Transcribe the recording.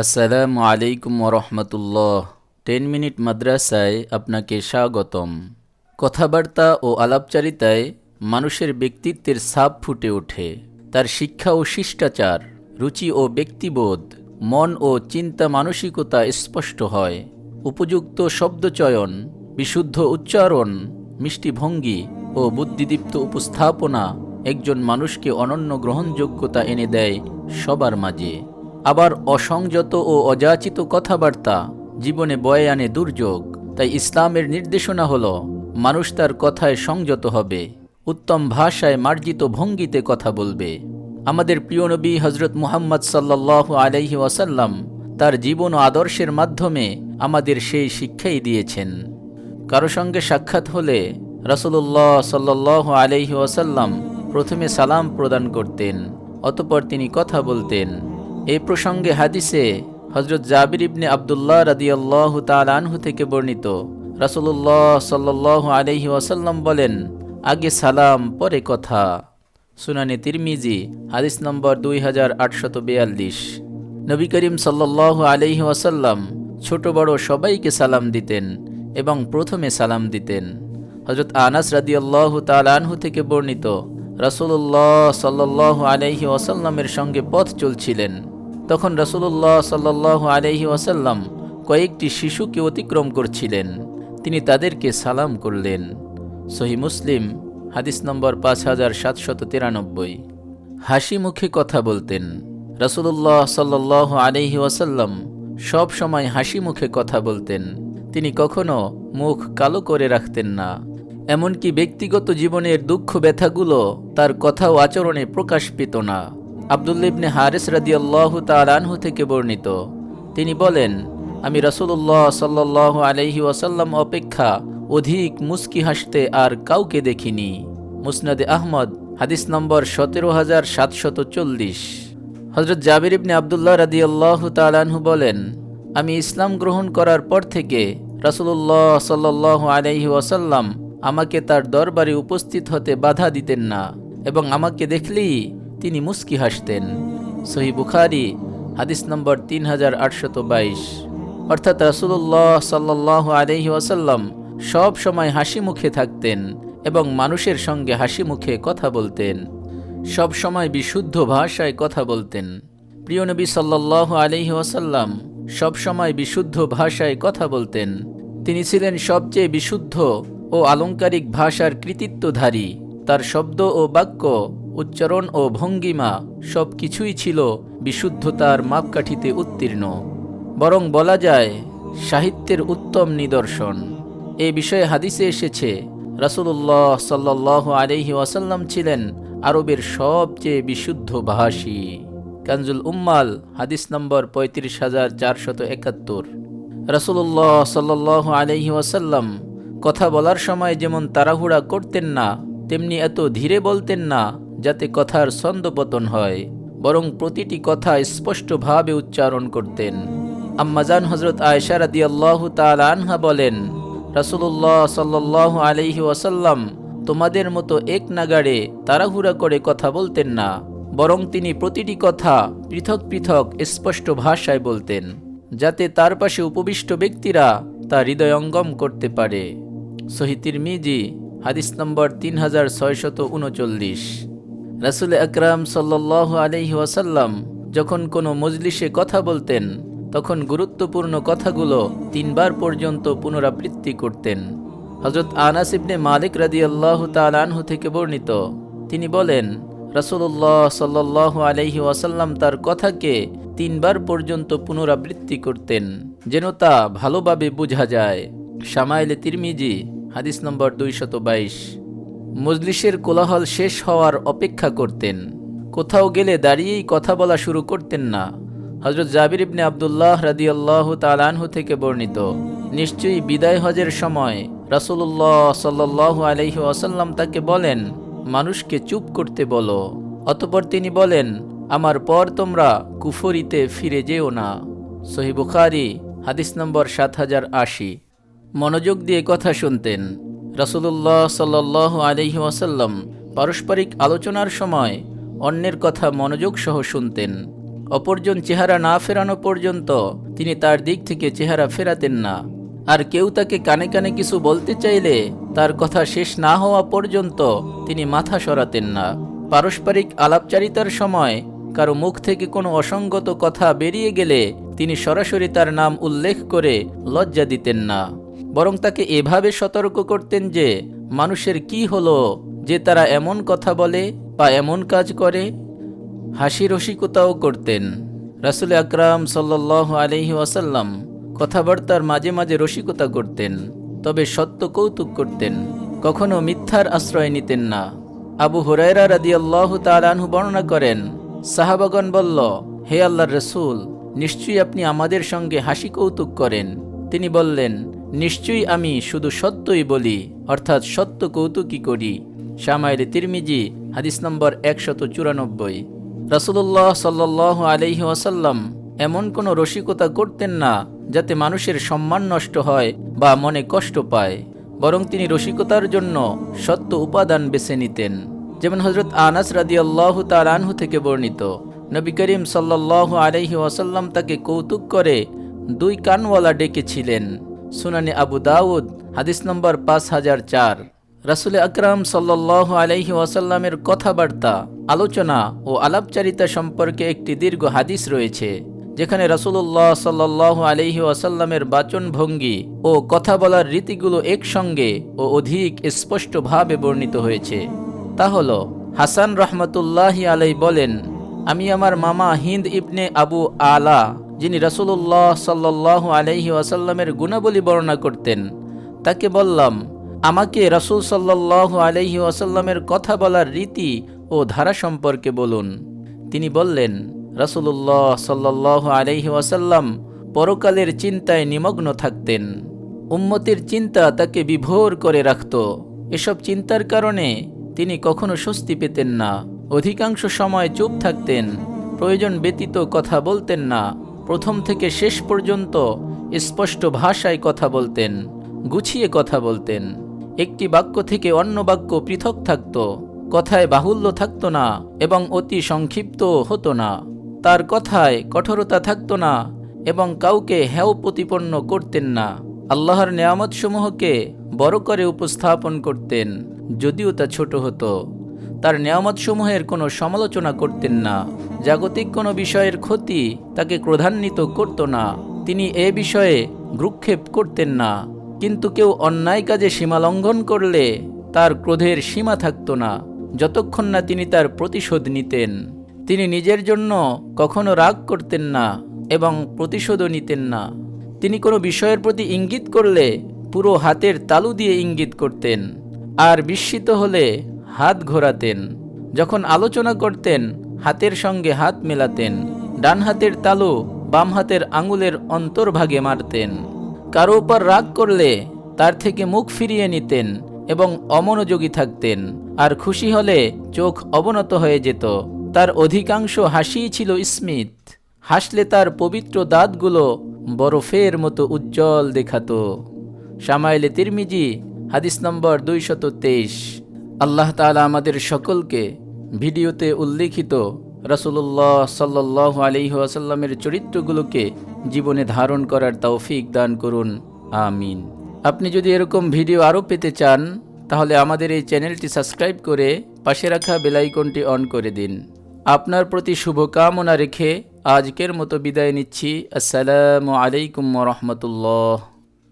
আসসালামু আলাইকুম রহমতুল্লাহ। Ten minute মাদ্রাসায় আপনাকে স্বাগতম। কথাবার্তা ও আলাপচারিতায় মানুষের ব্যক্তিত্বের ছাপ ফুটে ওঠে। তার শিক্ষা ও শিষ্টাচার, রুচি ও ব্যক্তিবোধ, মন ও চিন্তা মানসিকতা স্পষ্ট হয়। উপযুক্ত শব্দচয়ন, বিশুদ্ধ উচ্চারণ মিষ্টি ভঙ্গি ও বুদ্ধিদীপ্ত উপস্থাপনা একজন মানুষকে অনন্য গ্রহণযোগ্যতা এনে দেয় সবার মাঝে। আবার অসংযত ও অযাচিত কথাবার্তা জীবনে বয়ে আনে দুর্যোগ। তাই ইসলামের নির্দেশনা হল, মানুষ তার কথায় সংযত হবে। উত্তম ভাষায় মার্জিত ভঙ্গিতে কথা বলবে। আমাদের প্রিয় নবী হজরত মুহাম্মদ সাল্লাহ আলাইহি ওয়াসাল্লাম তার জীবন ও আদর্শের মাধ্যমে আমাদের সেই শিক্ষাই দিয়েছেন। কারও সঙ্গে সাক্ষাৎ হলে রাসুল্লাহ সাল্লাহ আলাইহি ওয়াসাল্লাম প্রথমে সালাম প্রদান করতেন, অতপর তিনি কথা বলতেন। এই প্রসঙ্গে হাদিসে হজরত জাবির ইবনে আবদুল্লাহ রাদিয়াল্লাহু তালানহু থেকে বর্ণিত রাসুল্লাহ সাল্লাহ আলহি ওয়াসাল্লাম বলেন, আগে সালাম, পরে কথা। সুনানি তিরমিজি, হাদিস নম্বর দুই হাজার আটশত বিয়াল্লিশ। নবী করিম সাল্লাহ আলহি ওয়াসাল্লাম ছোট বড় সবাইকে সালাম দিতেন এবং প্রথমে সালাম দিতেন। হজরত আনাস রাদিয়াল্লাহু তালানহু থেকে বর্ণিত রাসুল্লাহ সাল্লাহ আলহি ওয়াসাল্লামের সঙ্গে পথ চলছিলেন। তখন রাসুল্লাহ সাল্লাহ আলহি ওয়াসাল্লাম কয়েকটি শিশুকে অতিক্রম করছিলেন। তিনি তাদেরকে সালাম করলেন। সহি মুসলিম, হাদিস নম্বর পাঁচ হাজার সাতশত তিরানব্বই। হাসি মুখে কথা বলতেন। রাসুল্লাহ সাল্লাহ আলহি ওয়াসাল্লাম সব সময় হাসি মুখে কথা বলতেন। তিনি কখনো মুখ কালো করে রাখতেন না। এমনকি ব্যক্তিগত জীবনের দুঃখ ব্যথাগুলো তার কথা ও আচরণে প্রকাশ পেত না। আবদুল্লিবনে হারিস রাদিয়াল্লাহু তালানহু থেকে বর্ণিত। তিনি বলেন, আমি রাসুল্লাহ সাল্লাহ আলহি ওয়াসাল্লাম অপেক্ষা অধিক মুস্কি হাসতে আর কাউকে দেখিনি। মুসনাদে আহমদ, হাদিস নম্বর সতেরো হাজার সাতশত চল্লিশ। হজরত জাবির ইবনে আবদুল্লাহ রাদিয়াল্লাহু তালানহু বলেন, আমি ইসলাম গ্রহণ করার পর থেকে রাসুল্লাহ সাল্লাহ আলহি ওয়াসাল্লাম আমাকে তার দরবারে উপস্থিত হতে বাধা দিতেন না এবং আমাকে দেখলেই তিনি মুস্কি হাসতেন। সহি বুখারি, হাদিস নম্বর তিন হাজার আটশত বাইশ। অর্থাৎ রাসুল্লাহ সাল্লাহ আলহি ওয়াসাল্লাম সব সময় হাসি মুখে থাকতেন এবং মানুষের সঙ্গে হাসি মুখে কথা বলতেন। সব সময় বিশুদ্ধ ভাষায় কথা বলতেন। প্রিয় নবী সাল্লাহ আলহি ওয়াসাল্লাম সব সময় বিশুদ্ধ ভাষায় কথা বলতেন। তিনি ছিলেন সবচেয়ে বিশুদ্ধ ও আলংকারিক ভাষার কৃতিত্বধারী। তার শব্দ ও বাক্য উচ্চারণ ও ভঙ্গিমা সব কিছুই ছিল বিশুদ্ধতার মাপকাঠিতে উত্তীর্ণ। বরং বলা যায়, সাহিত্যের উত্তম নিদর্শন। এ বিষয়ে হাদিসে এসেছে রাসুল্লাহ সাল্লাহ আলহি ওয়াসাল্লাম ছিলেন আরবের সবচেয়ে বিশুদ্ধ ভাষী। কানজুল উম্মাল, হাদিস নম্বর পঁয়ত্রিশ হাজার চারশত একাত্তর। রাসুল্লাহ সাল্লাহ আলহি ওয়াসাল্লাম কথা বলার সময় যেমন তাড়াহুড়া করতেন না, তেমনি এত ধীরে বলতেন না যাতে কথার ছন্দপতন হয়, বরং প্রতিটি কথা স্পষ্টভাবে উচ্চারণ করতেন। আম্মাজান হজরত আয়সা রাদি আল্লাহ আনহা বলেন রাসুল্লাহ সাল্লাহ আলহি ওয়াসাল্লাম তোমাদের মতো এক নাগাড়ে তাড়াহুড়া করে কথা বলতেন না, বরং তিনি প্রতিটি কথা পৃথক পৃথক স্পষ্ট ভাষায় বলতেন, যাতে তার পাশে উপবিষ্ট ব্যক্তিরা তা হৃদয়ঙ্গম করতে পারে। সহিতির মিজি হাদিস নম্বর তিন হাজার ছয়শত উনচল্লিশ। রাসুল আকরাম সাল্লাহ আলহি ওয়াসাল্লাম যখন কোনো মজলিসে কথা বলতেন, তখন গুরুত্বপূর্ণ কথাগুলো তিনবার পর্যন্ত পুনরাবৃত্তি করতেন। হজরত আনাস ইবনে মালিক রাদি আল্লাহ তালানহু থেকে বর্ণিত, তিনি বলেন রাসুল্লাহ সাল্লাহ আলহি ওয়াসাল্লাম তার কথাকে তিনবার পর্যন্ত পুনরাবৃত্তি করতেন, যেন তা ভালোভাবে বোঝা যায়। সামাইলে তিরমিজি, হাদিস নম্বর দুইশত বাইশ। মজলিসের কোলাহল শেষ হওয়ার অপেক্ষা করতেন। কোথাও গেলে দাঁড়িয়েই কথা বলা শুরু করতেন না। হজরত জাবির ইবনে আবদুল্লাহ রাদিয়াল্লাহ তালানহু থেকে বর্ণিত, নিশ্চয়ই বিদায় হজের সময় রাসুল্লাহ সাল্লাহ আলহি আসাল্লাম তাকে বলেন, মানুষকে চুপ করতে বলো। অতপর তিনি বলেন, আমার পর তোমরা কুফরিতে ফিরে যেও না। সহি বুখারি, হাদিস নম্বর সাত হাজার আশি। মনোযোগ দিয়ে কথা শুনতেন। রাসুল্লাহ সাল্লাহ আলহি ওয়াসাল্লাম পারস্পরিক আলোচনার সময় অন্যের কথা মনোযোগ সহ শুনতেন। অপরজন চেহারা না ফেরানো পর্যন্ত তিনি তার দিক থেকে চেহারা ফেরাতেন না। আর কেউ তাকে কানে কানে কিছু বলতে চাইলে তার কথা শেষ না হওয়া পর্যন্ত তিনি মাথা সরাতেন না। পারস্পরিক আলাপচারিতার সময় কারও মুখ থেকে কোনো অসঙ্গত কথা বেরিয়ে গেলে তিনি সরাসরি তার নাম উল্লেখ করে লজ্জা দিতেন না। বরং তাকে এভাবে সতর্ক করতেন যে মানুষের কি হলো যে তারা এমন কথা বলে বা এমন কাজ করে, হাসি রসিকতাও করতেন। রাসুল আকরাম সাল্লাহ আলহি ওয়াসাল্লাম কথাবার্তার মাঝে মাঝে রসিকতা করতেন, তবে সত্য কৌতুক করতেন, কখনো মিথ্যার আশ্রয় নিতেন না। আবু হুরায়রা রাদিয়াল্লাহু তাআলাহু বর্ণনা করেন, সাহাবাগণ বলল, হে আল্লাহর রসুল, নিশ্চয়ই আপনি আমাদের সঙ্গে হাসি কৌতুক করেন। তিনি বললেন নিশ্চয়ই আমি শুধু সত্যই বলি, অর্থাৎ সত্য কৌতুকই করি। শামাইলে তিরমিজি, হাদিস নম্বর একশত চুরানব্বই। রাসুল্লাহ সাল্লাহ আলহি ওয়াসাল্লাম এমন কোনো রসিকতা করতেন না, যাতে মানুষের সম্মান নষ্ট হয় বা মনে কষ্ট পায়, বরং তিনি রসিকতার জন্য সত্য উপাদান বেছে নিতেন। যেমন হজরত আনাস রাদি আল্লাহ তালানহু থেকে বর্ণিত, নবী করিম সাল্লাহ আলহি ওয়াসাল্লাম তাকে কৌতুক করে দুই কানওয়ালা ডেকেছিলেন। সুনানি আবু দাউদ, হাদিস নম্বর পাঁচ হাজার চার। রাসুল আকরাম সাল্লাহ আলহি ওয়াসাল্লামের কথাবার্তা, আলোচনা ও আলাপচারিতা সম্পর্কে একটি দীর্ঘ হাদিস রয়েছে, যেখানে রাসুল্লাহ সাল্লাহ আলহি ওয়াসাল্লামের বাচন ভঙ্গি ও কথা বলার রীতিগুলো একসঙ্গে ও অধিক স্পষ্টভাবে বর্ণিত হয়েছে। তা হল, হাসান রহমতুল্লাহি আলাই বলেন, আমি আমার মামা হিন্দ ইবনে আবু আলা যিনি রাসুল্লাহ সাল্লাহ আলহি ওয়াসাল্লামের গুণাবলী বর্ণনা করতেন, তাকে বললাম, আমাকে রাসুল সাল্লাহ আলহি ওয়াসাল্লামের কথা বলার রীতি ও ধারা সম্পর্কে বলুন। তিনি বললেন রাসুল্লাহ সাল্লাহ আলহি ওয়াসাল্লাম পরকালের চিন্তায় নিমগ্ন থাকতেন। উম্মতের চিন্তা তাকে বিভোর করে রাখত। এসব চিন্তার কারণে তিনি কখনো স্বস্তি পেতেন না। অধিকাংশ সময় চুপ থাকতেন। প্রয়োজন ব্যতীত কথা বলতেন না। প্রথম থেকে শেষ পর্যন্ত স্পষ্ট ভাষায় কথা বলতেন, গুছিয়ে কথা বলতেন। একটি বাক্য থেকে অন্য বাক্য পৃথক থাকত, কথায় বাহুল্য থাকত না এবং অতি সংক্ষিপ্ত হতো না। তার কথায় কঠোরতা থাকত না এবং কাউকে হেও প্রতিপন্ন করতেন না। আল্লাহর নেয়ামতসমূহকে বড় করে উপস্থাপন করতেন, যদিও তা ছোট হতো। তার নেয়ামতসমূহের কোনো সমালোচনা করতেন না। জাগতিক কোনো বিষয়ের ক্ষতি তাকে ক্রধান্বিত করত না। তিনি এ বিষয়ে ভ্রুক্ষেপ করতেন না। কিন্তু কেউ অন্যায় কাজে সীমা লঙ্ঘন করলে তার ক্রোধের সীমা থাকত না, যতক্ষণ না তিনি তার প্রতিশোধ নিতেন। তিনি নিজের জন্য কখনো রাগ করতেন না এবং প্রতিশোধও নিতেন না। তিনি কোনো বিষয়ের প্রতি ইঙ্গিত করলে পুরো হাতের তালু দিয়ে ইঙ্গিত করতেন। আর বিস্মিত হলে হাত ঘোরাতেন। যখন আলোচনা করতেন, হাতের সঙ্গে হাত মেলাতেন। ডান হাতের তালু বাম হাতের আঙুলের অন্তর্ভাগে মারতেন। কারও উপর রাগ করলে তার থেকে মুখ ফিরিয়ে নিতেন এবং অমনোযোগী থাকতেন। আর খুশি হলে চোখ অবনত হয়ে যেত। তার অধিকাংশ হাসিই ছিল স্মিত। হাসলে তার পবিত্র দাঁতগুলো বরফের মতো উজ্জ্বল দেখাত। সামাইলে তিরমিজি, হাদিস নম্বর দুইশত তেইশ। আল্লাহ তালা আমাদের সকলকে ভিডিওতে উল্লেখিত রাসুল্লাহ সাল্লাহ আলিহাসাল্লামের চরিত্রগুলোকে জীবনে ধারণ করার তৌফিক দান করুন। আমিন। আপনি যদি এরকম ভিডিও আরও পেতে চান, তাহলে আমাদের এই চ্যানেলটি সাবস্ক্রাইব করে পাশে রাখা বেলাইকনটি অন করে দিন। আপনার প্রতি শুভকামনা রেখে আজকের মতো বিদায় নিচ্ছি। আসসালামু আলাইকুম রহমতুল্লাহ।